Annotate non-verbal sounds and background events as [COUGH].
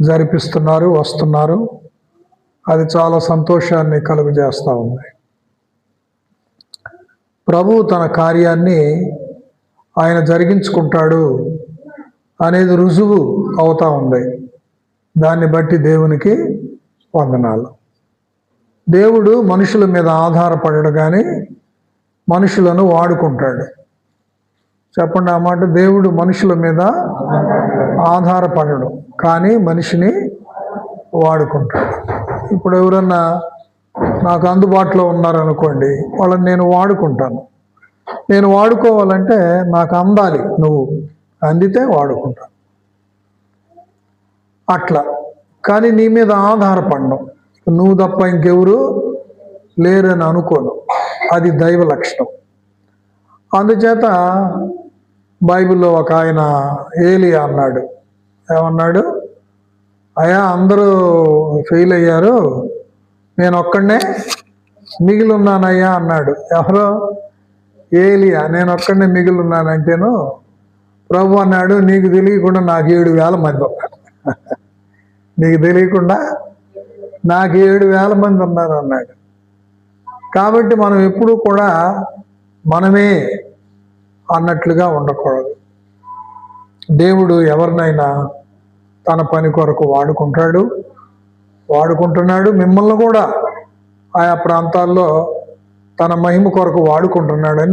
జరిపిస్తున్నారు వస్తున్నారు. అది చాలా సంతోషాన్ని కలుగజేస్తూ ఉంది. ప్రభు తన కార్యాన్ని ఆయన జరిగించుకుంటాడు అనేది రుజువు అవుతూ ఉంది. దాన్ని బట్టి దేవునికి వందనాలు. దేవుడు మనుషుల మీద ఆధారపడడు కానీ మనుషులను వాడుకుంటాడు. చెప్పండి ఆ మాట దేవుడు మనుషుల మీద ఆధారపడడు కానీ మనిషిని వాడుకుంటాడు. ఇప్పుడు ఎవరన్నా నాకు అందుబాటులో ఉన్నారనుకోండి వాళ్ళని నేను వాడుకుంటాను. నేను వాడుకోవాలంటే నాకు అందాలి నువ్వు అందితే వాడుకుంటాను. అట్లా. కానీ నీ మీద ఆధారపడడం నువ్వు తప్ప ఇంకెవరు లేరని అనుకోను. అది దైవ లక్షణం. అందుచేత బైబిల్లో ఒక ఆయన ఏలియా అన్నాడు. ఏమన్నాడు? అయా అందరూ ఫెయిల్ అయ్యారు. నేను ఒక్కడనే మిగిలి ఉన్నానయ్యా అన్నాడు. ఎవరో? ఏలియా. నేను ఒక్కడనే మిగిలిన్నానంటేను ప్రభు అన్నాడు నీకు తెలియకుండా నాకు ఏడు వేల మంది ఉన్నారు. [LAUGHS] నీకు తెలియకుండా నాకు ఏడు వేల మంది ఉన్నారు అన్నాడు. కాబట్టి మనం ఎప్పుడూ కూడా మనమే అన్నట్లుగా ఉండకూడదు. దేవుడు ఎవరినైనా తన పని కొరకు వాడుకుంటాడు. వాడుకుంటున్నాడు మిమ్మల్ని కూడా ఆయా ప్రాంతాల్లో తన మహిమ కొరకు వాడుకుంటున్నాడని